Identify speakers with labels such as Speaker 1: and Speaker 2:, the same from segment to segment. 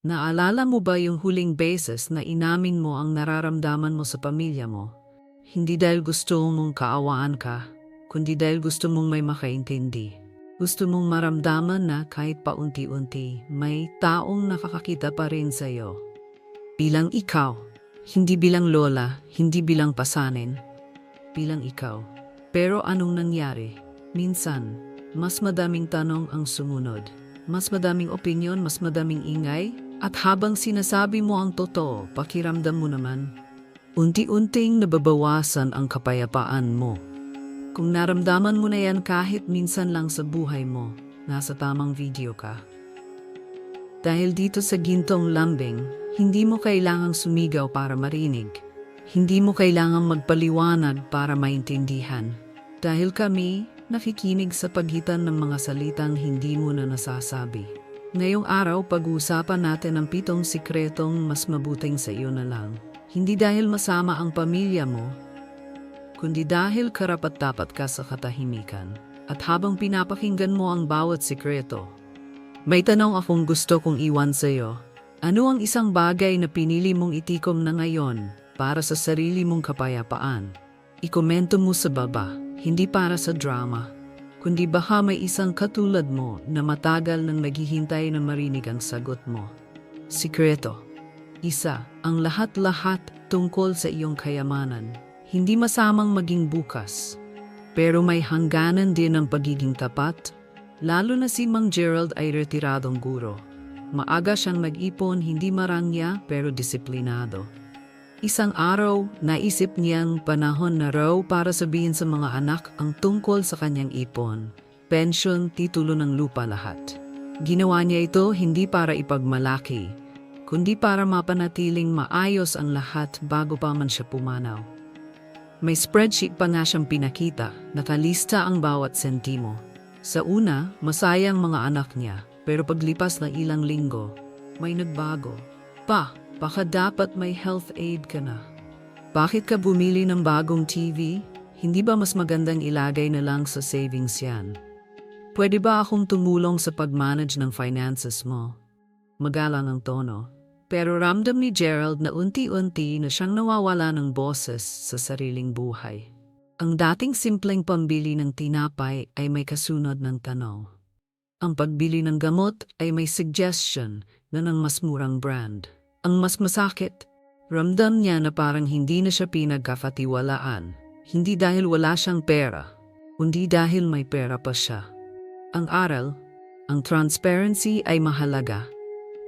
Speaker 1: Naalala mo ba yung huling beses na inamin mo ang nararamdaman mo sa pamilya mo? Hindi dahil gusto mong kaawaan ka, kundi dahil gusto mong may makaintindi. Gusto mong maramdaman na kahit paunti-unti, may taong nakakakita pa rin sa'yo. Bilang ikaw, hindi bilang lola, hindi bilang pasanin, bilang ikaw. Pero anong nangyari? Minsan, mas madaming tanong ang sumunod. Mas madaming opinyon, mas madaming ingay, at habang sinasabi mo ang totoo, pakiramdam mo naman, unti-unting nababawasan ang kapayapaan mo. Kung naramdaman mo na yan kahit minsan lang sa buhay mo, nasa tamang video ka. Dahil dito sa gintong lambing, hindi mo kailangang sumigaw para marinig. Hindi mo kailangang magpaliwanag para maintindihan. Dahil kami, nakikinig sa pagitan ng mga salitang hindi mo na nasasabi. Ngayong araw, pag-uusapan natin ang pitong sikretong mas mabuting sa iyo na lang. Hindi dahil masama ang pamilya mo, kundi dahil karapat-dapat ka sa katahimikan. At habang pinapakinggan mo ang bawat sikreto, may tanong akong gusto kong iwan sa iyo. Ano ang isang bagay na pinili mong itikom na ngayon para sa sarili mong kapayapaan? Ikomento mo sa baba, hindi para sa drama, kundi baka may isang katulad mo na matagal nang naghihintay na marinig ang sagot mo. Sikreto. Isa, ang lahat-lahat tungkol sa iyong kayamanan. Hindi masamang maging bukas. Pero may hangganan din ang pagiging tapat, lalo na si Mang Gerald ay retiradong guro. Maaga siyang nag-ipon, hindi marangya pero disiplinado. Isang araw, naisip niyang panahon na raw para sabihin sa mga anak ang tungkol sa kanyang ipon. Pension, titulo ng lupa lahat. Ginawa niya ito hindi para ipagmalaki, kundi para mapanatiling maayos ang lahat bago pa man siya pumanaw. May spreadsheet pa nga siyang pinakita, nakalista ang bawat sentimo. Sa una, masaya ang mga anak niya, pero paglipas ng ilang linggo, may nagbago. Pa, baka dapat may health aid ka na. Bakit ka bumili ng bagong TV? Hindi ba mas magandang ilagay na lang sa savings yan? Pwede ba akong tumulong sa pag-manage ng finances mo? Magalang ang tono. Pero ramdam ni Gerald na unti-unti na siyang nawawala ng boses sa sariling buhay. Ang dating simpleng pambili ng tinapay ay may kasunod ng tanong. Ang pagbili ng gamot ay may suggestion na ng mas murang brand. Ang mas masakit, ramdam niya na parang hindi na siya pinagkakatiwalaan. Hindi dahil wala siyang pera, kundi dahil may pera pa siya. Ang aral, ang transparency ay mahalaga.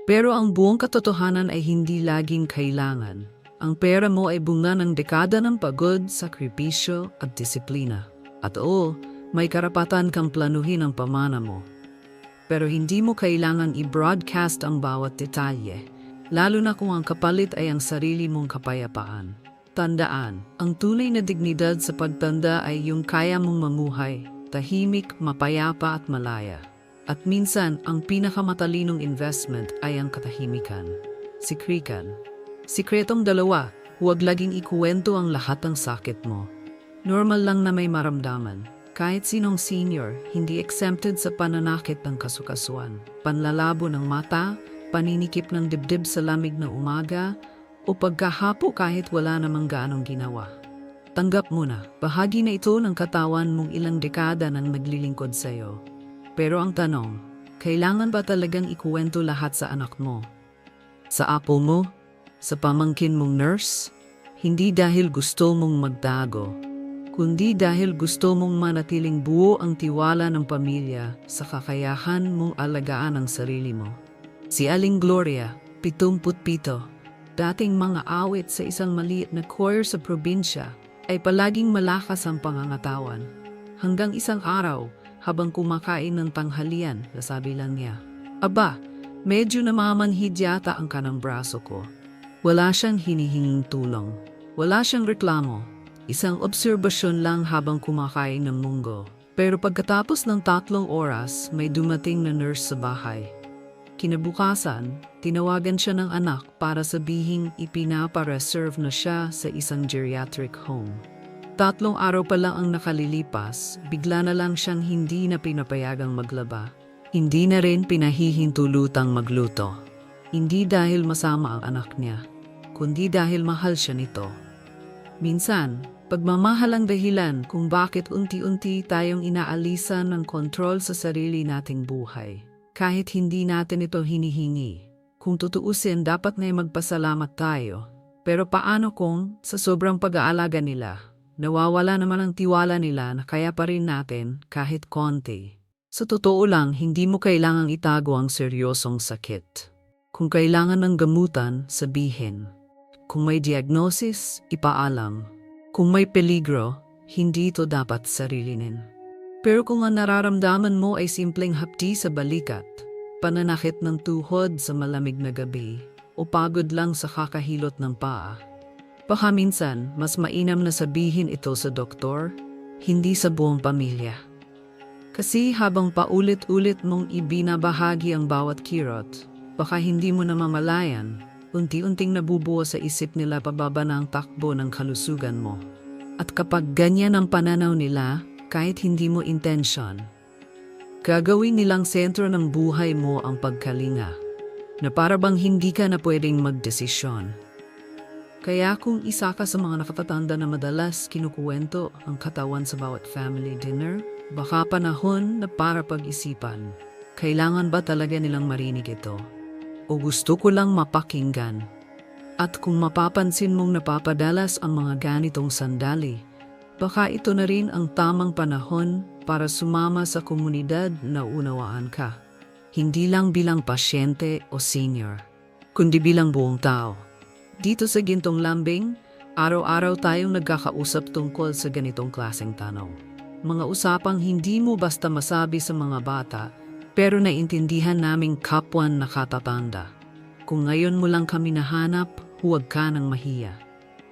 Speaker 1: Pero ang buong katotohanan ay hindi laging kailangan. Ang pera mo ay bunga ng dekada ng pagod, sakripisyo at disiplina. At oo, may karapatan kang planuhin ang pamana mo. Pero hindi mo kailangang i-broadcast ang bawat detalye, lalo na kung ang kapalit ay ang sarili mong kapayapaan. Tandaan, ang tunay na dignidad sa pagtanda ay yung kaya mong mamuhay, tahimik, mapayapa at malaya. At minsan, ang pinakamatalinong investment ay ang katahimikan. Sikrikan. Sikretong dalawa, huwag laging ikuwento ang lahat ng sakit mo. Normal lang na may maramdaman. Kahit sinong senior, hindi exempted sa pananakit ng kasukasuan. Panlalabo ng mata, paninikip ng dibdib sa lamig na umaga, o pagkahapo kahit wala namang gaanong ginawa. Tanggap mo na, bahagi na ito ng katawan mong ilang dekada nang naglilingkod sa'yo. Pero ang tanong, kailangan ba talagang ikuwento lahat sa anak mo? Sa apo mo? Sa pamangkin mong nurse? Hindi dahil gusto mong magtago, kundi dahil gusto mong manatiling buo ang tiwala ng pamilya sa kakayahan mong alagaan ang sarili mo. Si Aling Gloria, 77, dating mga awit sa isang maliit na choir sa probinsya, ay palaging malakas ang pangangatawan. Hanggang isang araw, habang kumakain ng tanghalian, nasabi lang niya, Aba, medyo namamanhid yata ang kanang braso ko. Wala siyang hinihinging tulong. Wala siyang reklamo. Isang obserbasyon lang habang kumakain ng munggo. Pero pagkatapos ng tatlong oras, may dumating na nurse sa bahay. Kinabukasan, tinawagan siya ng anak para sabihing ipinapa-reserve na siya sa isang geriatric home. Tatlong araw pa lang ang nakalilipas, bigla na lang siyang hindi na pinapayagang maglaba. Hindi na rin pinahihintulutang magluto. Hindi dahil masama ang anak niya, kundi dahil mahal siya nito. Minsan, pagmamahal ang dahilan kung bakit unti-unti tayong inaalisan ng kontrol sa sarili nating buhay. Kahit hindi natin ito hinihingi. Kung tutuusin, dapat na magpasalamat tayo. Pero paano kung, sa sobrang pag-aalaga nila, nawawala naman ang tiwala nila na kaya pa rin natin kahit konti. Sa totoo lang, hindi mo kailangang itago ang seryosong sakit. Kung kailangan ng gamutan, sabihin. Kung may diagnosis, ipaalam. Kung may peligro, hindi ito dapat sarilinin. Pero kung ang nararamdaman mo ay simpleng hapdi sa balikat, pananakit ng tuhod sa malamig na gabi, o pagod lang sa kakahilot ng paa, baka minsan mas mainam na sabihin ito sa doktor, hindi sa buong pamilya. Kasi habang paulit-ulit mong ibinabahagi ang bawat kirot, baka hindi mo namamalayan, unti-unting nabubuo sa isip nila pababa na takbo ng kalusugan mo. At kapag ganyan ang pananaw nila, kahit hindi mo intensyon, gagawin nilang sentro ng buhay mo ang pagkalinga, na para bang hindi ka na pwedeng magdesisyon. Kaya kung isa ka sa mga nakatatanda na madalas kinukuwento ang katawan sa bawat family dinner, baka panahon na para pag-isipan. Kailangan ba talaga nilang marinig ito? O gusto ko lang mapakinggan? At kung mapapansin mong napapadalas ang mga ganitong sandali, baka ito na rin ang tamang panahon para sumama sa komunidad na unawaan ka. Hindi lang bilang pasyente o senior, kundi bilang buong tao. Dito sa Gintong Lambing, araw-araw tayong nagkakausap tungkol sa ganitong klaseng tanong. Mga usapang hindi mo basta masabi sa mga bata, pero naintindihan naming kapwan nakatatanda. Kung ngayon mo lang kami nahanap, huwag ka nang mahiya.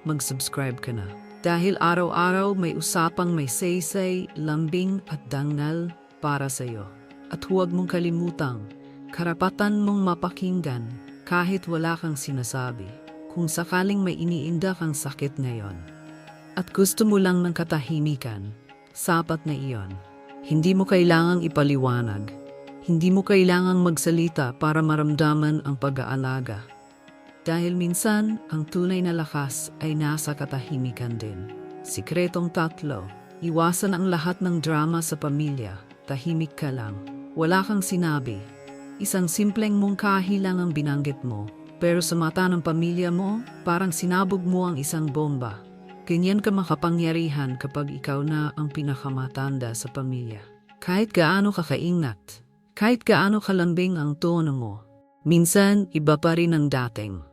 Speaker 1: Mag-subscribe ka na. Dahil araw-araw may usapang may saysay, lambing at dangal para sa'yo. At huwag mong kalimutang, karapatan mong mapakinggan kahit wala kang sinasabi. Kung sakaling may iniinda kang sakit ngayon. At gusto mo lang ng katahimikan, sapat na iyon. Hindi mo kailangang ipaliwanag. Hindi mo kailangang magsalita para maramdaman ang pag-aalaga. Dahil minsan, ang tunay na lakas ay nasa katahimikan din. Sikretong tatlo, iwasan ang lahat ng drama sa pamilya, tahimik ka lang. Wala kang sinabi. Isang simpleng mungkahi lang ang binanggit mo, pero sa mata ng pamilya mo, parang sinabog mo ang isang bomba. Ganyan ka makapangyarihan kapag ikaw na ang pinakamatanda sa pamilya. Kahit gaano ka kaingat, kahit gaano kalambing ang tono mo, minsan iba pa rin ang dating.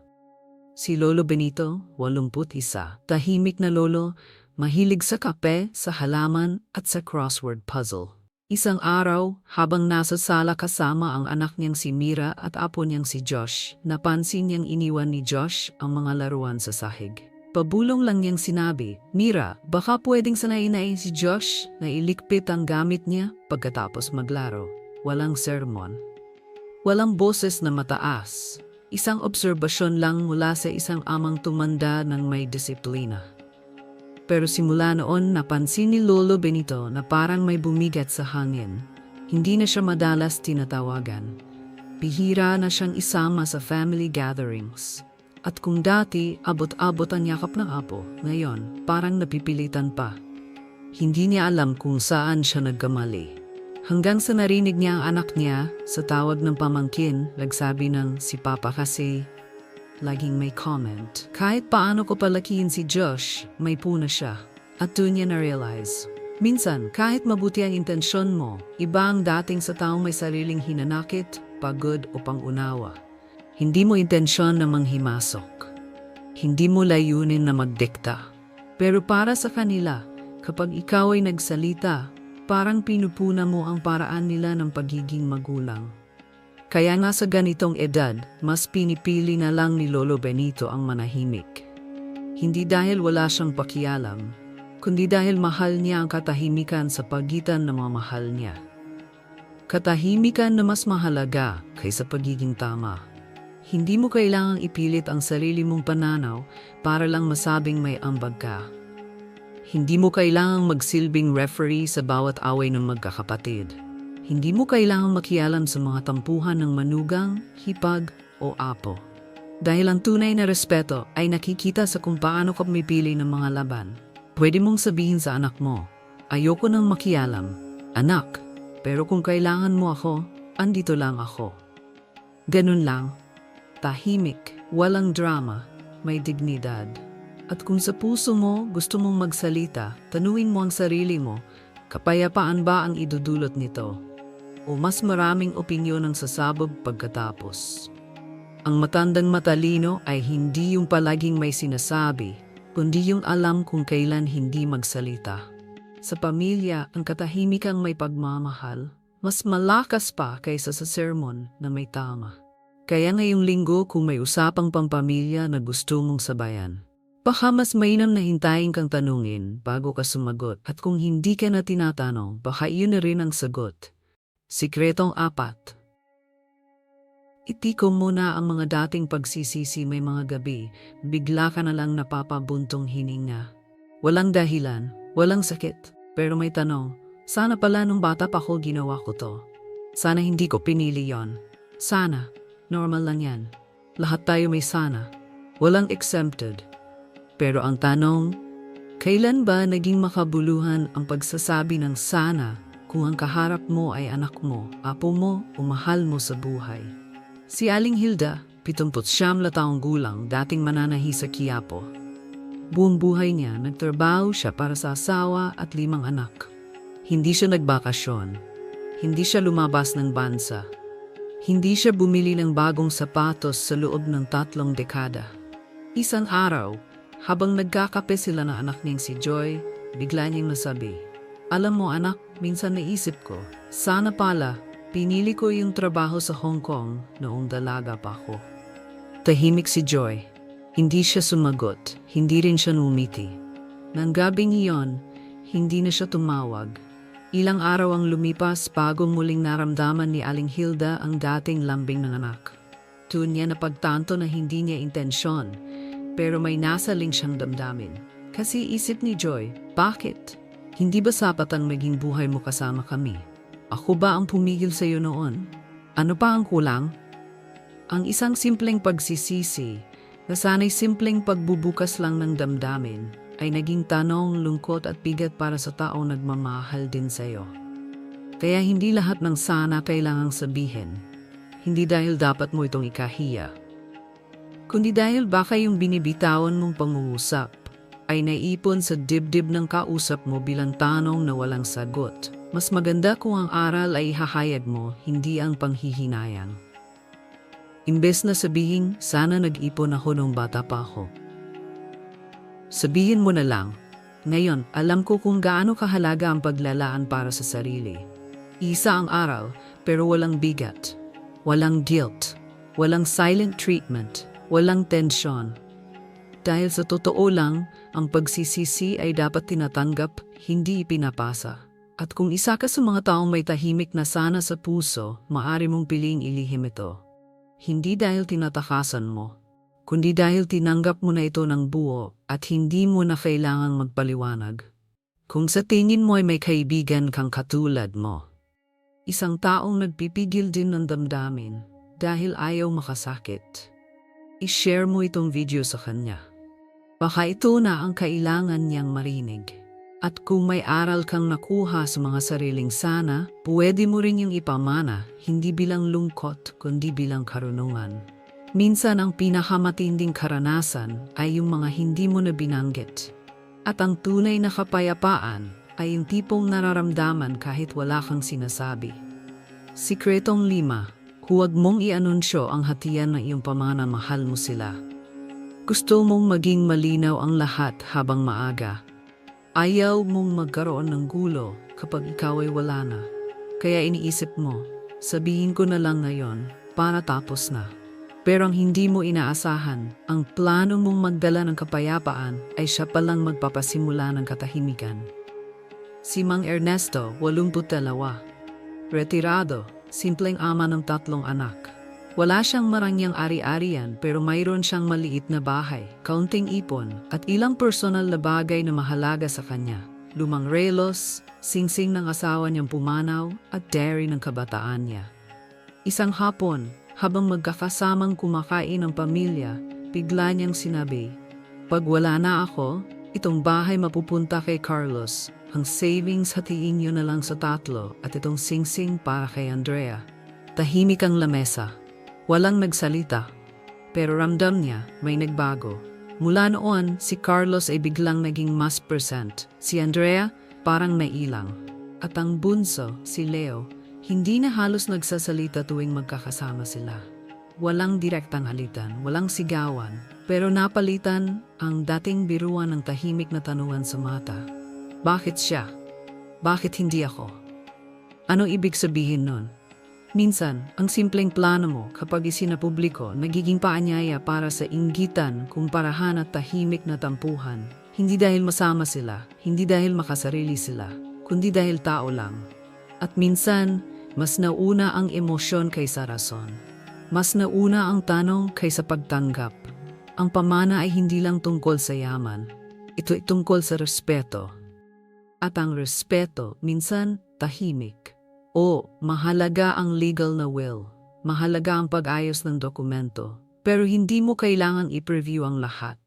Speaker 1: Si Lolo Benito, 81, tahimik na lolo, mahilig sa kape, sa halaman at sa crossword puzzle. Isang araw, habang nasa sala kasama ang anak niyang si Mira at apo niyang si Josh, napansin niyang iniwan ni Josh ang mga laruan sa sahig. Pabulong lang niyang sinabi, Mira, baka pwedeng sanayin si Josh na ilikpit ang gamit niya pagkatapos maglaro. Walang sermon. Walang boses na mataas. Isang obserbasyon lang mula sa isang amang tumanda ng may disiplina. Pero simula noon napansin ni Lolo Benito na parang may bumigat sa hangin. Hindi na siya madalas tinatawagan. Bihira na siyang isama sa family gatherings. At kung dati abot-abot ang yakap ng apo, ngayon parang napipilitan pa. Hindi niya alam kung saan siya nagkamali. Hanggang sa narinig niya ang anak niya sa tawag ng pamangkin, nagsabi ng si Papa kasi laging may comment. Kahit paano ko palakihin si Josh, may puna siya. At doon niya na-realize. Minsan, kahit mabuti ang intensyon mo, iba ang dating sa taong may sariling hinanakit, pagod o pangunawa. Hindi mo intensyon na manghimasok. Hindi mo layunin na magdikta. Pero para sa kanila, kapag ikaw ay nagsalita, parang pinupuna mo ang paraan nila ng pagiging magulang. Kaya nga sa ganitong edad, mas pinipili na lang ni Lolo Benito ang manahimik. Hindi dahil wala siyang pakialam, kundi dahil mahal niya ang katahimikan sa pagitan ng mga mahal niya. Katahimikan na mas mahalaga kaysa pagiging tama. Hindi mo kailangang ipilit ang sarili mong pananaw para lang masabing may ambag ka. Hindi mo kailangang magsilbing referee sa bawat away ng magkakapatid. Hindi mo kailangang makialam sa mga tampuhan ng manugang, hipag, o apo. Dahil ang tunay na respeto ay nakikita sa kung paano ka pumipili ng mga laban. Pwede mong sabihin sa anak mo, ayoko nang makialam, anak, pero kung kailangan mo ako, andito lang ako. Ganun lang, tahimik, walang drama, may dignidad. At kung sa puso mo gusto mong magsalita, tanuin mo ang sarili mo, kapayapaan ba ang idudulot nito? O mas maraming opinyon ang sasabog pagkatapos? Ang matandang matalino ay hindi yung palaging may sinasabi, kundi yung alam kung kailan hindi magsalita. Sa pamilya, ang katahimikang may pagmamahal, mas malakas pa kaysa sa sermon na may tama. Kaya ngayong linggo kung may usapang pampamilya na gusto mong sabayan, baka mas mainam na hintayin kang tanungin bago ka sumagot at kung hindi ka na tinatanong, baka iyon na rin ang sagot. Sikretong apat. Itiko mo na ang mga dating pagsisisi may mga gabi, bigla ka na lang napapabuntong hininga. Walang dahilan, walang sakit, pero may tanong, sana pala nung bata pa ko ginawa ko to. Sana hindi ko pinili yon. Sana, normal lang yan. Lahat tayo may sana. Walang exempted. Pero ang tanong, kailan ba naging makabuluhan ang pagsasabi ng sana kung ang kaharap mo ay anak mo, apo mo o mahal mo sa buhay? Si Aling Hilda, 79 na taong gulang, dating mananahi sa Quiapo. Buong buhay niya, nagtrabaho siya para sa asawa at limang anak. Hindi siya nagbakasyon. Hindi siya lumabas ng bansa. Hindi siya bumili ng bagong sapatos sa loob ng tatlong dekada. Isang araw, habang nagkakape sila na anak niyang si Joy, bigla niyang nasabi, Alam mo anak, minsan naisip ko, sana pala Pinili ko yung trabaho sa Hong Kong noong dalaga pa ako. Tahimik si Joy. Hindi siya sumagot, hindi rin siya numiti. Nang gabing iyon, hindi na siya tumawag. Ilang araw ang lumipas bago muling naramdaman ni Aling Hilda ang dating lambing ng anak. Doon niya napagtanto na hindi niya intensyon, pero may nasaling siyang damdamin. Kasi isip ni Joy, bakit? Hindi ba sapat ang maging buhay mo kasama kami? Ako ba ang pumigil sa iyo noon? Ano pa ang kulang? Ang isang simpleng pagsisisi na sana'y simpleng pagbubukas lang ng damdamin ay naging tanong, lungkot at bigat para sa taong nagmamahal din sa iyo. Kaya hindi lahat ng sana kailangang sabihin. Hindi dahil dapat mo itong ikahiya. Kundi dahil baka yung binibitawan mong pangungusap ay naipon sa dibdib ng kausap mo bilang tanong na walang sagot. Mas maganda kung ang aral ay hahayag mo, hindi ang panghihinayang. Imbes na sabihin, sana nag-ipon ako nung bata pa ako. Sabihin mo na lang, ngayon alam ko kung gaano kahalaga ang paglalaan para sa sarili. Isa ang aral, pero walang bigat. Walang guilt. Walang silent treatment. Walang tensyon. Dahil sa totoo lang, ang pagsisisi ay dapat tinatanggap, hindi ipinapasa. At kung isa ka sa mga taong may tahimik na sana sa puso, maari mong piling ilihim ito. Hindi dahil tinatakasan mo, kundi dahil tinanggap mo na ito ng buo at hindi mo na kailangang magpaliwanag. Kung sa tingin mo ay may kaibigan kang katulad mo, isang taong nagpipigil din ng damdamin dahil ayaw makasakit, i-share mo itong video sa kanya. Baka ito na ang kailangan niyang marinig. At kung may aral kang nakuha sa mga sariling sana, pwede mo rin yung ipamana, hindi bilang lungkot, kundi bilang karunungan. Minsan ang pinakamatinding karanasan ay yung mga hindi mo na binanggit. At ang tunay na kapayapaan ay yung tipong nararamdaman kahit wala kang sinasabi. Sikretong lima, huwag mong ianunsyo ang hatiyan ng iyong pamana mahal mo sila. Gusto mong maging malinaw ang lahat habang maaga Ayaw mong magkaroon ng gulo kapag ikaw ay wala na. Kaya iniisip mo, sabihin ko na lang ngayon para tapos na. Pero ang hindi mo inaasahan, ang plano mong magdala ng kapayapaan ay siya palang magpapasimula ng katahimikan. Si Mang Ernesto, 82, retirado, simpleng ama ng tatlong anak. Wala siyang marangyang ari-arian pero mayroon siyang maliit na bahay, kaunting ipon at ilang personal na bagay na mahalaga sa kanya. Lumang relos, singsing ng asawa niyang pumanaw at dairy ng kabataan niya. Isang hapon, Habang magkakasamang kumakain ng pamilya, bigla niyang sinabi, Pag wala na ako, itong bahay mapupunta kay Carlos. Ang savings hatiin niyo na lang sa tatlo at itong singsing para kay Andrea. Tahimik ang lamesa. Walang nagsalita. Pero ramdam niya may nagbago. Mula noon, si Carlos ay biglang naging mas percent. Si Andrea parang nailang. At ang bunso, si Leo, hindi na halos nagsasalita tuwing magkakasama sila. Walang direktang halitan, walang sigawan, pero napalitan ang dating biruan ng tahimik na tanuan sa mata. Bakit siya? Bakit hindi ako? Ano ibig sabihin nun? Minsan, ang simpleng plano mo kapag isinapubliko nagiging paanyaya para sa inggitan, kumparahan at tahimik na tampuhan. Hindi dahil masama sila, hindi dahil makasarili sila, kundi dahil tao lang. At minsan, mas nauna ang emosyon kaysa rason. Mas nauna ang tanong kaysa pagtanggap. Ang pamana ay hindi lang tungkol sa yaman. Ito ay tungkol sa respeto. At ang respeto minsan tahimik. O mahalaga ang legal na will. Mahalaga ang pag-ayos ng dokumento. Pero hindi mo kailangang i-preview ang lahat.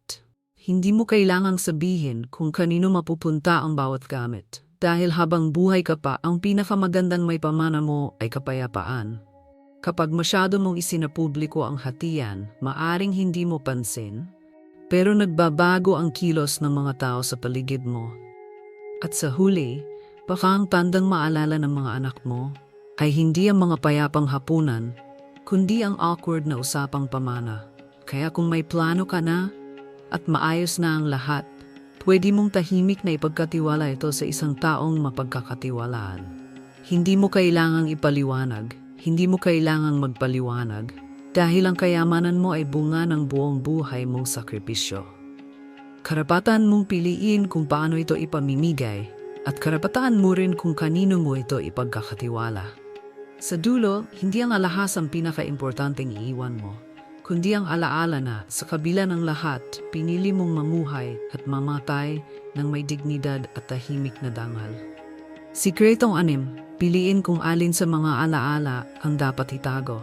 Speaker 1: Hindi mo kailangang sabihin kung kanino mapupunta ang bawat gamit. Dahil habang buhay ka pa, ang pinakamagandang may pamana mo ay kapayapaan. Kapag masyado mong isinapubliko ang hatian, maaring hindi mo pansin, pero nagbabago ang kilos ng mga tao sa paligid mo. At sa huli, baka ang tandang maalala ng mga anak mo ay hindi ang mga payapang hapunan, kundi ang awkward na usapang pamana. Kaya kung may plano ka na at maayos na ang lahat, pwede mong tahimik na ipagkatiwala ito sa isang taong mapagkakatiwalaan. Hindi mo kailangang ipaliwanag, hindi mo kailangang magpaliwanag, dahil ang kayamanan mo ay bunga ng buong buhay mong sakripisyo. Karapatan mong piliin kung paano ito ipamimigay at karapatan mo rin kung kanino mo ito ipagkakatiwala. Sa dulo, hindi ang alahas ang pinaka-importanteng iiwan mo, kundi ang alaala na sa kabila ng lahat, pinili mong mamuhay at mamatay ng may dignidad at tahimik na dangal. Sikretong anim, piliin kung alin sa mga alaala ang dapat itago.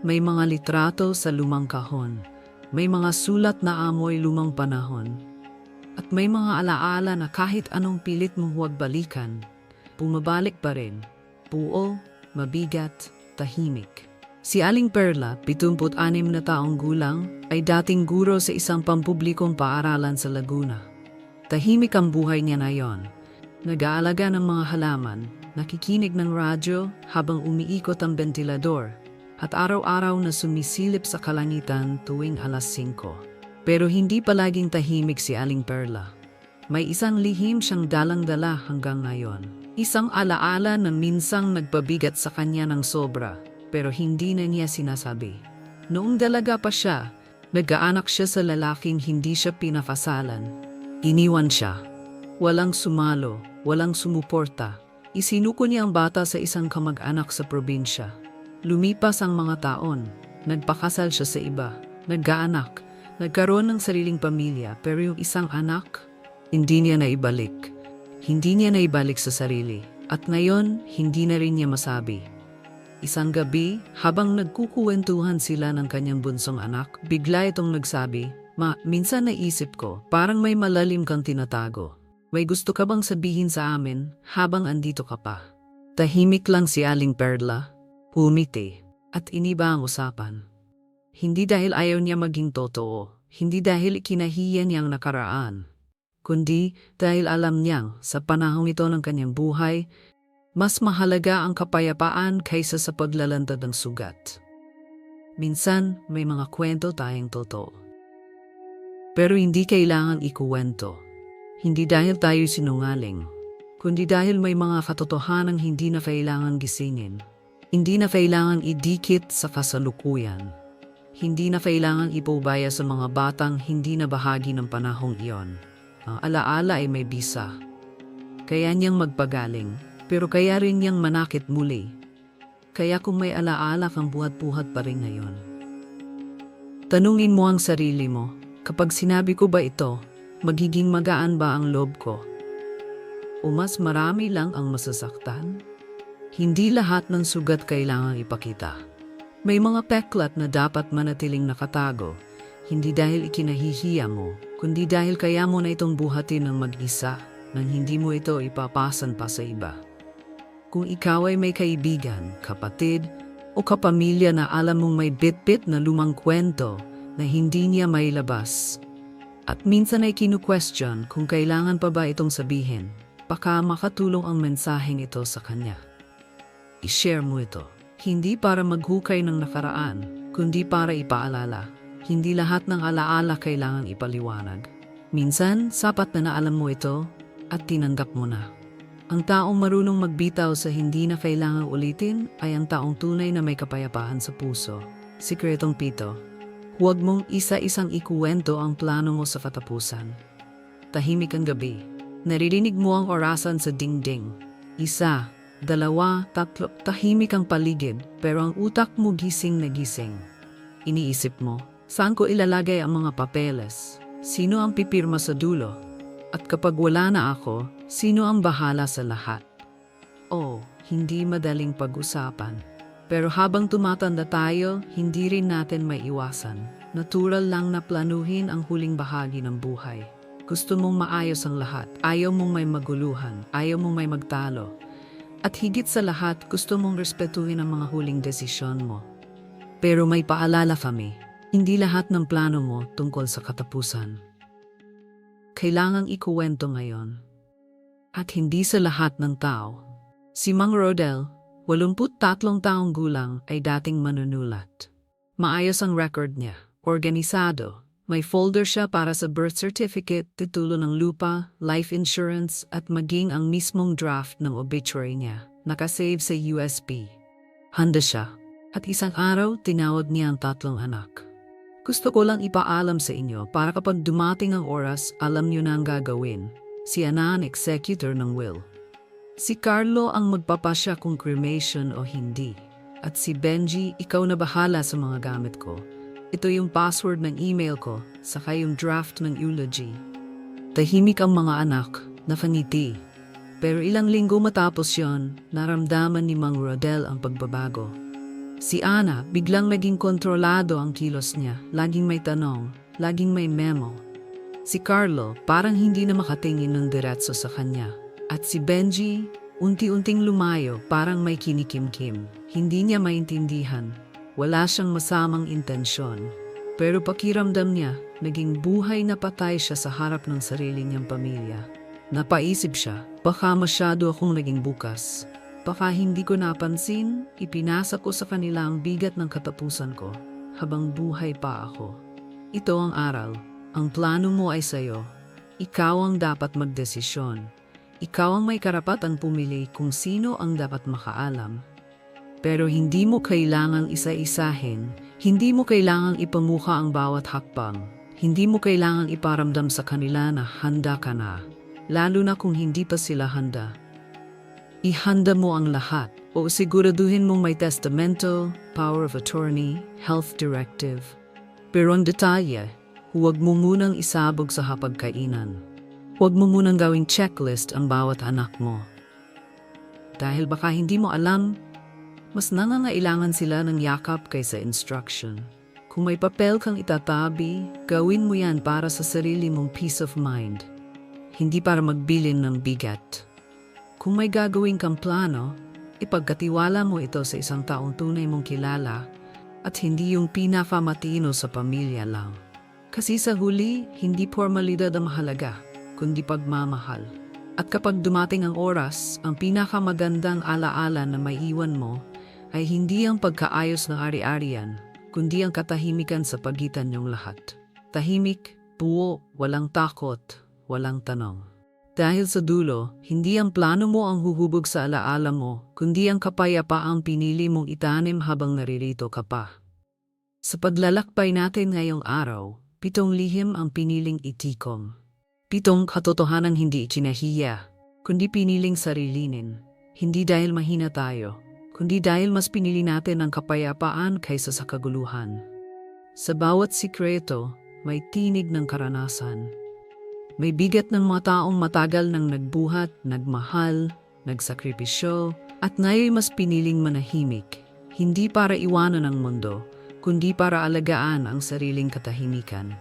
Speaker 1: May mga litrato sa lumang kahon, may mga sulat na amoy lumang panahon, at may mga alaala na kahit anong pilit mong huwag balikan, bumabalik pa rin, puo, mabigat, tahimik. Si Aling Perla, 76 na taong gulang, ay dating guro sa isang pampublikong paaralan sa Laguna. Tahimik ang buhay niya na yon. Nag-aalaga ng mga halaman, nakikinig ng radyo habang umiikot ang ventilador, at araw-araw na sumisilip sa kalangitan tuwing alas 5. Pero hindi palaging tahimik si Aling Perla. May isang lihim siyang dalang-dala hanggang ngayon. Isang alaala na minsang nagpabigat sa kanya ng sobra, pero hindi na niya sinasabi. Noong dalaga pa siya, nag-aanak siya sa lalaking hindi siya pinakasalan. Iniwan siya. Walang sumalo, walang sumuporta. Isinuko niya ang bata sa isang kamag-anak sa probinsya. Lumipas ang mga taon. Nagpakasal siya sa iba. Nagkaanak. Nagkaroon ng sariling pamilya pero yung isang anak, hindi niya naibalik. Hindi niya naibalik sa sarili. At ngayon, hindi na rin niya masabi. Isang gabi, habang nagkukuwentuhan sila ng kanyang bunsong anak, bigla itong nagsabi, Ma, minsan naisip ko, parang may malalim kang tinatago. May gusto ka bang sabihin sa amin habang andito ka pa? Tahimik lang si Aling Perla, humiti, at iniba ang usapan. Hindi dahil ayaw niya maging totoo, hindi dahil ikinahiya niyang nakaraan, kundi dahil alam niyang sa panahong ito ng kanyang buhay, mas mahalaga ang kapayapaan kaysa sa paglalantad ng sugat. Minsan, may mga kwento tayong totoo. Pero hindi kailangan ikuwento. Hindi dahil tayo sinungaling, kundi dahil may mga katotohanang hindi na kailangan gisingin. Hindi na kailangan idikit sa kasalukuyan. Hindi na kailangan ipaubaya sa mga batang hindi na bahagi ng panahong iyon. Ang alaala ay may bisa. Kaya niyang magpagaling, pero kaya rin niyang manakit muli. Kaya kung may alaala kang buhat-buhat pa rin ngayon. Tanungin mo ang sarili mo, kapag sinabi ko ba ito, magiging magaan ba ang loob ko? O mas marami lang ang masasaktan? Hindi lahat ng sugat kailangang ipakita. May mga peklat na dapat manatiling nakatago, hindi dahil ikinahihiya mo, kundi dahil kaya mo na itong buhatin ng mag-isa nang hindi mo ito ipapasan pa sa iba. Kung ikaw ay may kaibigan, kapatid, o kapamilya na alam mong may bit-bit na lumang kwento na hindi niya mailabas, at minsan ay kinu-question kung kailangan pa ba itong sabihin, baka makatulong ang mensaheng ito sa kanya. I-share mo ito. Hindi para maghukay ng nakaraan, kundi para ipaalala. Hindi lahat ng alaala kailangan ipaliwanag. Minsan, sapat na naalam mo ito at tinanggap mo na. Ang taong marunong magbitaw sa hindi na kailangang ulitin ay ang taong tunay na may kapayapaan sa puso. Sikretong pito, huwag mong isa-isang ikuwento ang plano mo sa katapusan. Tahimik ang gabi. Naririnig mo ang orasan sa dingding. Isa, dalawa, tatlo, tahimik ang paligid pero ang utak mo gising na gising. Iniisip mo, saan ko ilalagay ang mga papeles? Sino ang pipirma sa dulo? At kapag wala na ako, sino ang bahala sa lahat? Oh, hindi madaling pag-usapan. Pero habang tumatanda tayo, hindi rin natin may iwasan. Natural lang na planuhin ang huling bahagi ng buhay. Gusto mong maayos ang lahat. Ayaw mong may maguluhan. Ayaw mong may magtalo. At higit sa lahat, gusto mong respetuhin ang mga huling desisyon mo. Pero may paalala kami, hindi lahat ng plano mo tungkol sa katapusan. Kailangang ikuwento ngayon. At hindi sa lahat ng tao. Si Mang Rodel, 83 taong gulang ay dating manunulat. Maayos ang record niya, organisado. May folder siya para sa birth certificate, titulo ng lupa, life insurance at maging ang mismong draft ng obituary niya, nakasave sa USB. Handa siya. At isang araw, tinawag niya ang tatlong anak. Gusto ko lang ipaalam sa inyo para kapag dumating ang oras, alam niyo na ang gagawin. Si Ana ang executor ng will. Si Carlo ang magpapasya kung cremation o hindi. At si Benji, ikaw na bahala sa mga gamit ko. Ito yung password ng email ko, saka yung draft ng eulogy. Tahimik ang mga anak, nakangiti. Pero ilang linggo matapos yon, naramdaman ni Mang Rodel ang pagbabago. Si Ana, biglang naging kontrolado ang kilos niya. Laging may tanong, laging may memo. Si Carlo, parang hindi na makatingin ng diretso sa kanya. At si Benji, unti-unting lumayo, parang may kinikimkim. Hindi niya maintindihan. Wala siyang masamang intensyon. Pero pakiramdam niya, naging buhay na patay siya sa harap ng sarili niyang pamilya. Napaisip siya, baka masyado akong naging bukas. Baka hindi ko napansin, ipinasa ko sa kanila ang bigat ng katapusan ko habang buhay pa ako. Ito ang aral. Ang plano mo ay sayo. Ikaw ang dapat magdesisyon. Ikaw ang may karapatan pumili kung sino ang dapat makaalam. Pero hindi mo kailangang isa-isahin, hindi mo kailangang ipamukha ang bawat hakbang, hindi mo kailangang iparamdam sa kanila na handa ka na, lalo na kung hindi pa sila handa. Ihanda mo ang lahat o siguraduhin mong may testamento, power of attorney, health directive. Pero ang detalye, huwag mo munang isabog sa hapagkainan. Huwag mo munang gawing checklist ang bawat anak mo. Dahil baka hindi mo alam, mas nangangailangan sila ng yakap kaysa instruction. Kung may papel kang itatabi, gawin mo yan para sa sarili mong peace of mind. Hindi para magbilin ng bigat. Kung may gagawin kang plano, ipagkatiwala mo ito sa isang taong tunay mong kilala at hindi yung pinakamatino sa pamilya lang. Kasi sa huli, hindi formalidad ang mahalaga, kundi pagmamahal. At kapag dumating ang oras, ang pinakamagandang alaala na may iwan mo ay hindi ang pagkaayos ng ari-arian, kundi ang katahimikan sa pagitan niyong lahat. Tahimik, buo, walang takot, walang tanong. Dahil sa dulo, hindi ang plano mo ang huhubog sa alaala mo, kundi ang kapayapaang pinili mong itanim habang naririto ka pa. Sa paglalakbay natin ngayong araw, pitong lihim ang piniling itikom. Pitong katotohanang hindi ikinahiya, kundi piniling sarilinin. Hindi dahil mahina tayo, kundi dahil mas pinili natin ang kapayapaan kaysa sa kaguluhan. Sa bawat sikreto, may tinig ng karanasan. May bigat ng mga taong matagal nang nagbuhat, nagmahal, nagsakripisyo, at ngayon mas piniling manahimik. Hindi para iwanan ang mundo, kundi para alagaan ang sariling katahimikan.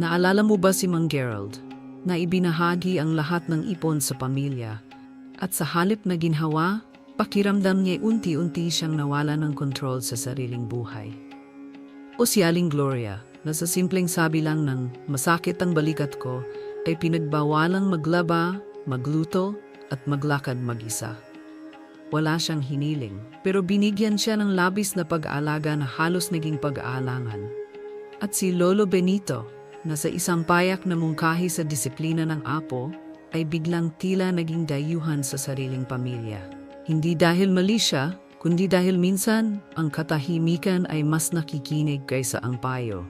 Speaker 1: Naalala mo ba si Mang Gerald na ibinahagi ang lahat ng ipon sa pamilya at sa halip na ginhawa, pakiramdam niya unti-unti siyang nawala ng kontrol sa sariling buhay. O si Aling Gloria na sa simpleng sabi lang ng masakit ang balikat ko ay pinagbawalang maglaba, magluto at maglakad mag-isa. Wala siyang hiniling, pero binigyan siya ng labis na pag-aalaga na halos naging pag-aalangan. At si Lolo Benito, na sa isang payak na mungkahi sa disiplina ng apo, ay biglang tila naging dayuhan sa sariling pamilya. Hindi dahil mali siya, kundi dahil minsan ang katahimikan ay mas nakikinig kaysa ang payo.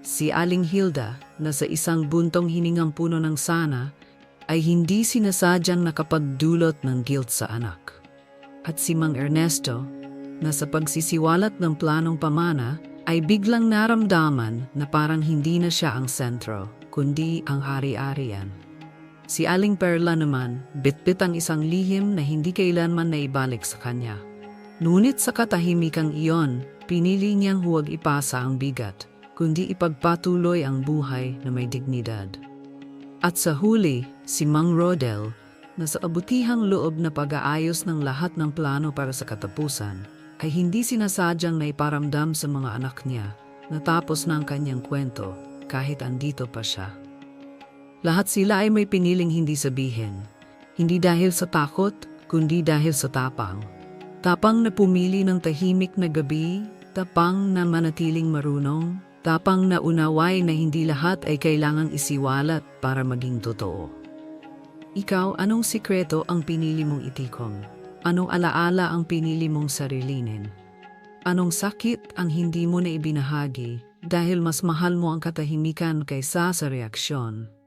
Speaker 1: Si Aling Hilda, na sa isang buntong hiningang puno ng sana, ay hindi sinasadyang nakapagdulot ng guilt sa anak. At si Mang Ernesto, na sa pagsisiwalat ng planong pamana, ay biglang naramdaman na parang hindi na siya ang sentro, kundi ang ari-arian. Si Aling Perla naman, bitbit ang isang lihim na hindi kailanman naibalik sa kanya. Ngunit sa katahimikang iyon, pinili niyang huwag ipasa ang bigat, kundi ipagpatuloy ang buhay na may dignidad. At sa huli, si Mang Rodel, na sa abutihang loob na pag-aayos ng lahat ng plano para sa katapusan, ay hindi sinasadyang naiparamdam sa mga anak niya natapos na ang kanyang kwento kahit andito pa siya. Lahat sila ay may piniling hindi sabihin, hindi dahil sa takot, kundi dahil sa tapang. Tapang na pumili ng tahimik na gabi, tapang na manatiling marunong, tapang na unaway na hindi lahat ay kailangang isiwalat para maging totoo. Ikaw, anong sikreto ang pinili mong itikom? Anong alaala ang pinili mong sarilinin? Anong sakit ang hindi mo na ibinahagi dahil mas mahal mo ang katahimikan kaysa sa reaksyon?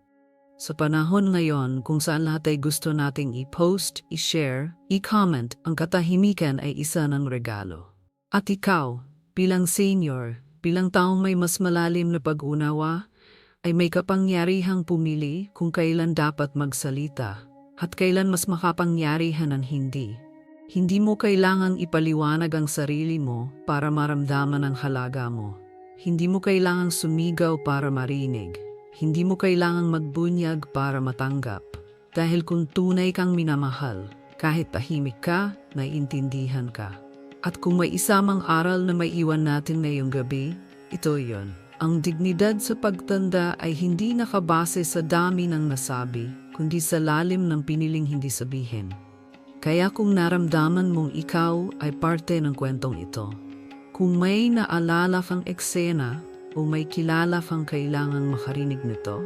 Speaker 1: Sa panahon ngayon kung saan lahat ay gusto nating i-post, i-share, i-comment, ang katahimikan ay isa ng regalo. At ikaw, bilang senior, bilang taong may mas malalim na pag-unawa, ay may kapangyarihang pumili kung kailan dapat magsalita at kailan mas makapangyarihan ang hindi. Hindi mo kailangang ipaliwanag ang sarili mo para maramdaman ang halaga mo. Hindi mo kailangang sumigaw para marinig. Hindi mo kailangang magbunyag para matanggap. Dahil kung tunay kang minamahal, kahit tahimik ka, naiintindihan ka. At kung may isamang aral na may iwan natin ngayong gabi, ito yon. Ang dignidad sa pagtanda ay hindi nakabase sa dami ng nasabi, kundi sa lalim ng piniling hindi sabihin. Kaya kung naramdaman mong ikaw ay parte ng kwentong ito, kung may naalala kang eksena o may kilala kang kailangang makarinig nito,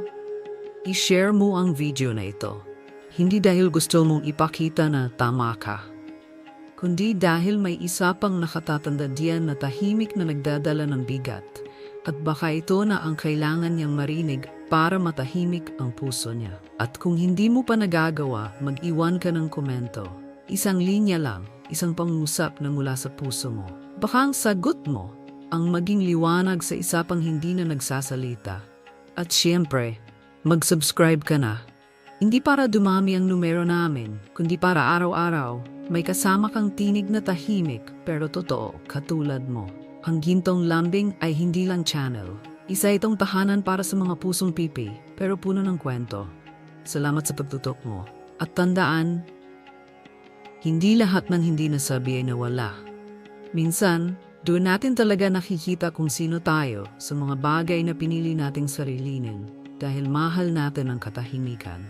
Speaker 1: i-share mo ang video na ito. Hindi dahil gusto mong ipakita na tama ka, kundi dahil may isa pang nakatatanda diyan na tahimik na nagdadala ng bigat at baka ito na ang kailangan niyang marinig para matahimik ang puso niya. At kung hindi mo pa nagagawa, mag-iwan ka ng komento. Isang linya lang, isang pangusap na mula sa puso mo. Baka ang sagot mo ang maging liwanag sa isa pang hindi na nagsasalita. At siyempre, mag-subscribe ka na. Hindi para dumami ang numero namin, kundi para araw-araw may kasama kang tinig na tahimik pero totoo katulad mo. Ang Gintong Lambing ay hindi lang channel. Isa itong tahanan para sa mga pusong pipi, pero puno ng kwento. Salamat sa pagtutok mo. At tandaan, hindi lahat ng hindi nasabi ay nawala. Minsan, doon natin talaga nakikita kung sino tayo sa mga bagay na pinili nating sarilinin dahil mahal natin ang katahimikan.